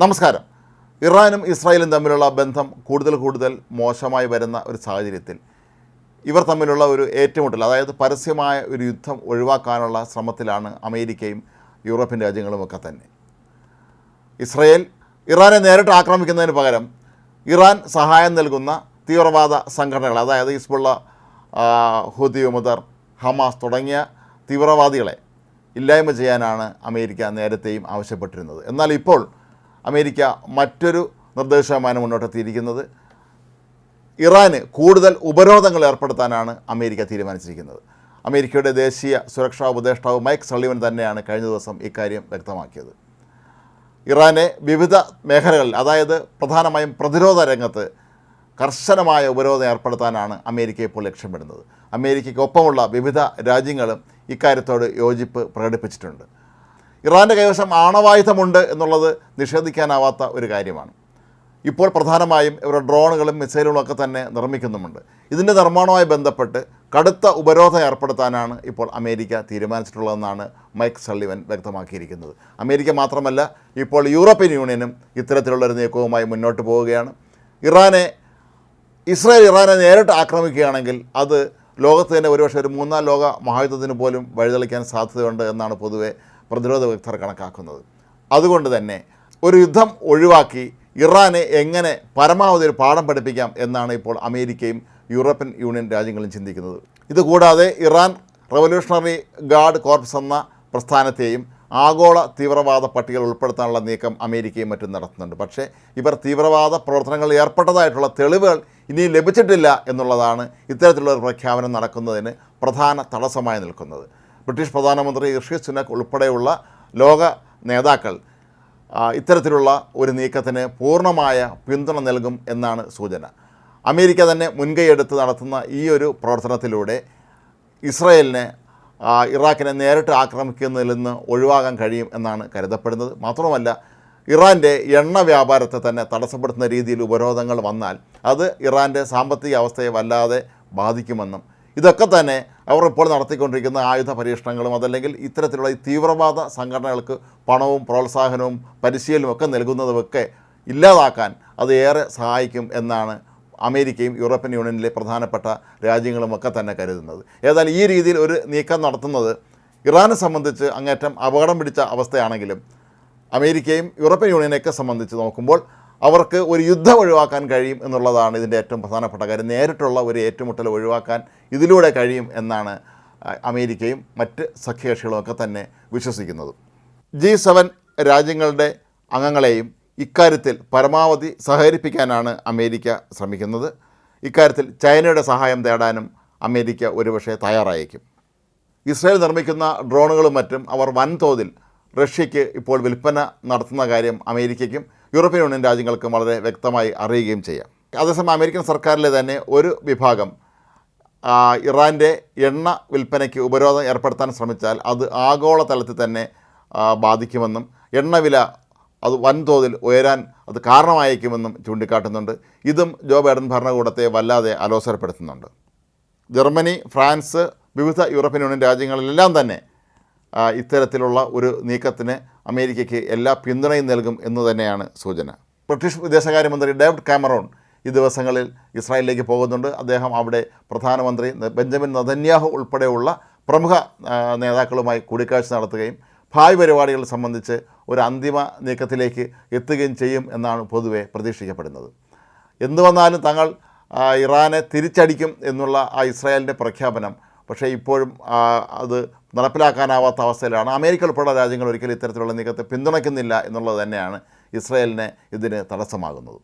നമസ്കാരം. ഇറാനും ഇസ്രായേലും തമ്മിലുള്ള ബന്ധം കൂടുതൽ കൂടുതൽ മോശമായി വരുന്ന ഒരു സാഹചര്യത്തിൽ ഇവർ തമ്മിലുള്ള ഒരു ഏറ്റുമുട്ടൽ അതായത് പരസ്യമായ ഒരു യുദ്ധം ഒഴിവാക്കാനുള്ള ശ്രമത്തിലാണ് അമേരിക്കയും യൂറോപ്യൻ രാജ്യങ്ങളുമൊക്കെ തന്നെ. ഇസ്രയേൽ ഇറാനെ നേരിട്ട് ആക്രമിക്കുന്നതിന് പകരം ഇറാൻ സഹായം നൽകുന്ന തീവ്രവാദ സംഘടനകൾ അതായത് ഹിസ്ബുള്ള ഹുദി ഉമദർ ഹമാസ് തുടങ്ങിയ തീവ്രവാദികളെ ഇല്ലായ്മ ചെയ്യാനാണ് അമേരിക്ക നേരത്തെയും ആവശ്യപ്പെട്ടിരുന്നത്. എന്നാൽ ഇപ്പോൾ അമേരിക്ക മറ്റൊരു നിർദ്ദേശവുമാണ് മുന്നോട്ടെത്തിയിരിക്കുന്നത്. ഇറാന് കൂടുതൽ ഉപരോധങ്ങൾ ഏർപ്പെടുത്താനാണ് അമേരിക്ക തീരുമാനിച്ചിരിക്കുന്നത്. അമേരിക്കയുടെ ദേശീയ സുരക്ഷാ ഉപദേഷ്ടാവ് മൈക്ക് സള്ളിവൻ തന്നെയാണ് കഴിഞ്ഞ ദിവസം ഇക്കാര്യം വ്യക്തമാക്കിയത്. ഇറാനെ വിവിധ മേഖലകളിൽ അതായത് പ്രധാനമായും പ്രതിരോധ രംഗത്ത് കർശനമായ ഉപരോധം ഏർപ്പെടുത്താനാണ് അമേരിക്ക ഇപ്പോൾ ലക്ഷ്യമിടുന്നത്. അമേരിക്കയ്ക്കൊപ്പമുള്ള വിവിധ രാജ്യങ്ങളും ഇക്കാര്യത്തോട് യോജിപ്പ് പ്രകടിപ്പിച്ചിട്ടുണ്ട്. ഇറാന്റെ കൈവശം ആണവായുധമുണ്ട് എന്നുള്ളത് നിഷേധിക്കാനാവാത്ത ഒരു കാര്യമാണ്. ഇപ്പോൾ പ്രധാനമായും ഇവരുടെ ഡ്രോണുകളും മിസൈലുകളും ഒക്കെ തന്നെ നിർമ്മിക്കുന്നുമുണ്ട്. ഇതിന്റെ നിർമ്മാണവുമായി ബന്ധപ്പെട്ട് കടുത്ത ഉപരോധം ഏർപ്പെടുത്താനാണ് ഇപ്പോൾ അമേരിക്ക തീരുമാനിച്ചിട്ടുള്ളതെന്നാണ് മൈക്ക് സള്ളിവൻ വ്യക്തമാക്കിയിരിക്കുന്നത്. അമേരിക്ക മാത്രമല്ല ഇപ്പോൾ യൂറോപ്യൻ യൂണിയനും ഇത്തരത്തിലുള്ളൊരു നീക്കവുമായി മുന്നോട്ട് പോവുകയാണ്. ഇറാനെ ഇസ്രായേൽ ഇറാനെ നേരിട്ട് ആക്രമിക്കുകയാണെങ്കിൽ അത് ലോകത്ത് തന്നെ ഒരുപക്ഷെ ഒരു മൂന്നാം ലോക മഹായുദ്ധത്തിന് പോലും വഴിതെളിക്കാൻ സാധ്യതയുണ്ട് എന്നാണ് പൊതുവെ പ്രതിരോധ വിദഗ്ധർ കണക്കാക്കുന്നത്. അതുകൊണ്ട് തന്നെ ഒരു യുദ്ധം ഒഴിവാക്കി ഇറാനെ എങ്ങനെ പരമാവധി ഒരു പാഠം പഠിപ്പിക്കാം എന്നാണ് ഇപ്പോൾ അമേരിക്കയും യൂറോപ്യൻ യൂണിയൻ രാജ്യങ്ങളും ചിന്തിക്കുന്നത്. ഇതുകൂടാതെ ഇറാൻ റവല്യൂഷണറി ഗാർഡ് കോർപ്സ് എന്ന പ്രസ്ഥാനത്തെയും ആഗോള തീവ്രവാദ പട്ടികയിൽ ഉൾപ്പെടുത്താനുള്ള നീക്കം അമേരിക്കയും മറ്റും നടത്തുന്നുണ്ട്. പക്ഷേ ഇവർ തീവ്രവാദ പ്രവർത്തനങ്ങളിൽ ഏർപ്പെട്ടതായിട്ടുള്ള തെളിവുകൾ ഇനി ലഭിച്ചിട്ടില്ല എന്നുള്ളതാണ് ഇത്തരത്തിലുള്ള ഒരു പ്രഖ്യാപനം നടക്കുന്നതിന് പ്രധാന തടസ്സമായി നിൽക്കുന്നത്. ബ്രിട്ടീഷ് പ്രധാനമന്ത്രി ഋഷി സുനക് ഉൾപ്പെടെയുള്ള ലോക നേതാക്കൾ ഇത്തരത്തിലുള്ള ഒരു നീക്കത്തിന് പൂർണമായ പിന്തുണ നൽകും എന്നാണ് സൂചന. അമേരിക്ക തന്നെ മുൻകൈയെടുത്ത് നടത്തുന്ന ഈ ഒരു പ്രവർത്തനത്തിലൂടെ ഇസ്രയേലിനെ ഇറാഖിനെ നേരിട്ട് ആക്രമിക്കുന്നതിൽ നിന്ന് ഒഴിവാകാൻ കഴിയും എന്നാണ് കരുതപ്പെടുന്നത്. മാത്രമല്ല ഇറാന്റെ എണ്ണ വ്യാപാരത്തെ തന്നെ തടസ്സപ്പെടുത്തുന്ന രീതിയിൽ ഉപരോധങ്ങൾ വന്നാൽ അത് ഇറാന്റെ സാമ്പത്തിക അവസ്ഥയെ വല്ലാതെ ബാധിക്കുമെന്നും ഇതൊക്കെ തന്നെ അവർ ഇപ്പോൾ നടത്തിക്കൊണ്ടിരിക്കുന്ന ആയുധ പരീക്ഷണങ്ങളും അതല്ലെങ്കിൽ ഇത്തരത്തിലുള്ള ഈ തീവ്രവാദ സംഘടനകൾക്ക് പണവും പ്രോത്സാഹനവും പരിശീലനവും ഒക്കെ നൽകുന്നതുമൊക്കെ ഇല്ലാതാക്കാൻ അത് ഏറെ സഹായിക്കും എന്നാണ് അമേരിക്കയും യൂറോപ്യൻ യൂണിയനിലെ പ്രധാനപ്പെട്ട രാജ്യങ്ങളുമൊക്കെ തന്നെ കരുതുന്നത്. ഏതായാലും ഈ രീതിയിൽ ഒരു നീക്കം നടത്തുന്നത് ഇറാനെ സംബന്ധിച്ച് അങ്ങേറ്റം അപകടം പിടിച്ച അവസ്ഥയാണെങ്കിലും അമേരിക്കയും യൂറോപ്യൻ യൂണിയനെയൊക്കെ സംബന്ധിച്ച് നോക്കുമ്പോൾ അവർക്ക് ഒരു യുദ്ധം ഒഴിവാക്കാൻ കഴിയും എന്നുള്ളതാണ് ഇതിന്റെ ഏറ്റവും പ്രധാനപ്പെട്ട കാര്യം. നേരിട്ടുള്ള ഒരു ഏറ്റുമുട്ടൽ ഒഴിവാക്കാൻ ഇതിലൂടെ കഴിയും എന്നാണ് അമേരിക്കയും മറ്റ് സഖ്യകക്ഷികളുമൊക്കെ തന്നെ വിശ്വസിക്കുന്നത്. ജി സെവൻ രാജ്യങ്ങളുടെ അംഗങ്ങളെയും ഇക്കാര്യത്തിൽ പരമാവധി സഹകരിപ്പിക്കാനാണ് അമേരിക്ക ശ്രമിക്കുന്നത്. ഇക്കാര്യത്തിൽ ചൈനയുടെ സഹായം തേടാനും അമേരിക്ക ഒരുപക്ഷെ തയ്യാറായേക്കും. ഇസ്രായേൽ നിർമ്മിക്കുന്ന ഡ്രോണുകളും മറ്റും അവർ വൻതോതിൽ റഷ്യയ്ക്ക് ഇപ്പോൾ വിൽപ്പന നടത്തുന്ന കാര്യം അമേരിക്കയ്ക്കും യൂറോപ്യൻ യൂണിയൻ രാജ്യങ്ങൾക്കും വളരെ വ്യക്തമായി അറിയുകയും ചെയ്യാം. അതേസമയം അമേരിക്കൻ സർക്കാരിലെ തന്നെ ഒരു വിഭാഗം ഇറാന്റെ എണ്ണ വിൽപ്പനയ്ക്ക് ഉപരോധം ഏർപ്പെടുത്താൻ ശ്രമിച്ചാൽ അത് ആഗോള തലത്തിൽ തന്നെ ബാധിക്കുമെന്നും എണ്ണവില അത് വൻതോതിൽ ഉയരാൻ അത് കാരണമായേക്കുമെന്നും ചൂണ്ടിക്കാട്ടുന്നുണ്ട്. ഇതും ജോ ബൈഡൻ ഭരണകൂടത്തെ വല്ലാതെ അലോസരപ്പെടുത്തുന്നുണ്ട്. ജർമ്മനി ഫ്രാൻസ് വിവിധ യൂറോപ്യൻ യൂണിയൻ രാജ്യങ്ങളിലെല്ലാം തന്നെ ഇത്തരത്തിലുള്ള ഒരു നീക്കത്തിന് അമേരിക്കയ്ക്ക് എല്ലാ പിന്തുണയും നൽകും എന്ന് തന്നെയാണ് സൂചന. ബ്രിട്ടീഷ് വിദേശകാര്യമന്ത്രി ഡേവിഡ് കാമറോൺ ഈ ദിവസങ്ങളിൽ ഇസ്രായേലിലേക്ക് പോകുന്നുണ്ട്. അദ്ദേഹം അവിടെ പ്രധാനമന്ത്രി ബെഞ്ചമിൻ നദന്യാഹു ഉൾപ്പെടെയുള്ള പ്രമുഖ നേതാക്കളുമായി കൂടിക്കാഴ്ച നടത്തുകയും ഭാവി പരിപാടികൾ സംബന്ധിച്ച് ഒരു അന്തിമ നീക്കത്തിലേക്ക് എത്തുകയും ചെയ്യും എന്നാണ് പൊതുവെ പ്രതീക്ഷിക്കപ്പെടുന്നത്. എന്തു വന്നാലും തങ്ങൾ ഇറാനെ തിരിച്ചടിക്കും എന്നുള്ള ആ ഇസ്രായേലിന്റെ പ്രഖ്യാപനം പക്ഷേ ഇപ്പോഴും അത് നടപ്പിലാക്കാനാവാത്ത അവസ്ഥയിലാണ്. അമേരിക്ക ഉൾപ്പെടെ രാജ്യങ്ങൾ ഒരിക്കലും ഇത്തരത്തിലുള്ള നീക്കത്തെ പിന്തുണയ്ക്കുന്നില്ല എന്നുള്ളത് തന്നെയാണ് ഇസ്രയേലിനെ ഇതിന് തടസ്സമാകുന്നത്.